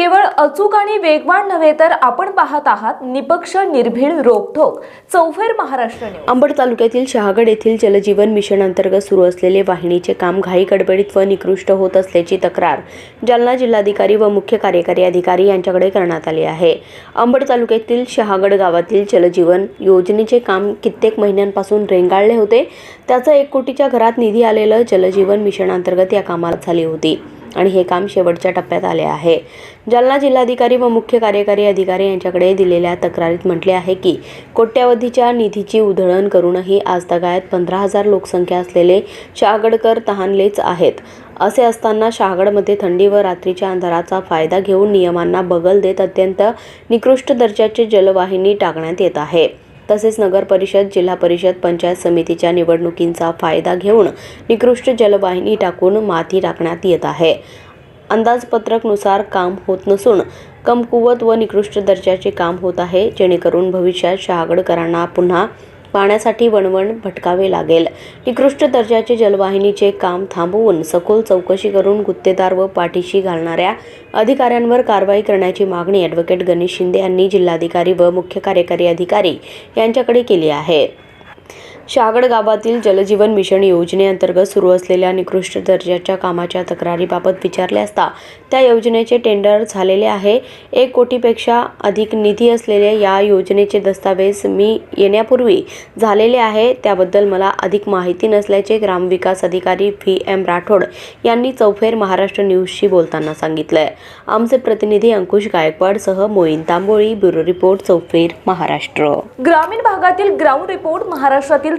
केवळ अचूक आणि वेगवान नव्हे तर आपण पाहत आहात निपक्ष निर्भीड रोखोक चौफेर महाराष्ट्र अंबड तालुक्यातील शहागड येथील जलजीवन मिशन अंतर्गत सुरू असलेले वाहिनीचे काम घाई गडबडीत व निकृष्ट होत असल्याची तक्रार जालना जिल्हाधिकारी व मुख्य कार्यकारी अधिकारी यांच्याकडे करण्यात आली आहे. अंबड तालुक्यातील शहागड गावातील जलजीवन योजनेचे काम कित्येक महिन्यांपासून रेंगाळले होते. त्याचं एक कोटीच्या घरात निधी आलेलं जलजीवन मिशन अंतर्गत या कामात झाली होती. आणि हे काम शेवटच्या टप्प्यात आले आहे. जालना जिल्हाधिकारी व मुख्य कार्यकारी अधिकारी यांच्याकडे दिलेल्या तक्रारीत म्हटले आहे की कोट्यावधीच्या निधीची उधळण करूनही आजतागायत पंधरा हजार लोकसंख्या असलेले शहागडकर तहानलेच आहेत. असे असताना शहागडमध्ये थंडी व रात्रीच्या अंधाराचा फायदा घेऊन नियमांना बगल देत अत्यंत निकृष्ट दर्जाचे जलवाहिनी टाकण्यात येत आहे. तसेच नगर परिषद जिल्हा परिषद पंचायत समितीच्या निवडणुकींचा फायदा घेऊन निकृष्ट जलवाहिनी टाकून माती टाकण्यात येत आहे. अंदाजपत्रकनुसार काम होत नसून कमकुवत व निकृष्ट दर्जाचे काम होत आहे जेणेकरून भविष्यात शहागडकरांना पुन्हा पाण्यासाठी वणवण भटकावे लागेल. निकृष्ट दर्जाचे जलवाहिनीचे काम थांबवून सखोल चौकशी करून गुत्तेदार व पाठीशी घालणाऱ्या अधिकाऱ्यांवर कारवाई करण्याची मागणी ॲडव्होकेट गणेश शिंदे यांनी जिल्हाधिकारी व मुख्य कार्यकारी अधिकारी यांच्याकडे केली आहे. शहागड गावातील जलजीवन मिशन योजनेअंतर्गत सुरू असलेल्या निकृष्ट दर्जाच्या कामाच्या तक्रारीबाबत विचारले असता त्या योजनेचे टेंडर झालेले आहे. एक कोटीपेक्षा अधिक निधी असलेल्या या योजनेचे दस्तावेज मी येण्यापूर्वी झालेले आहे. त्याबद्दल मला अधिक माहिती नसल्याचे ग्रामविकास अधिकारी व्ही. एम. राठोड यांनी चौफेर महाराष्ट्र न्यूजशी बोलताना सांगितलंय. आमचे प्रतिनिधी अंकुश गायकवाडसह मोईन तांबोळी ब्युरो रिपोर्ट चौफेर महाराष्ट्र. ग्रामीण भागातील ग्राउंड रिपोर्ट महाराष्ट्रातील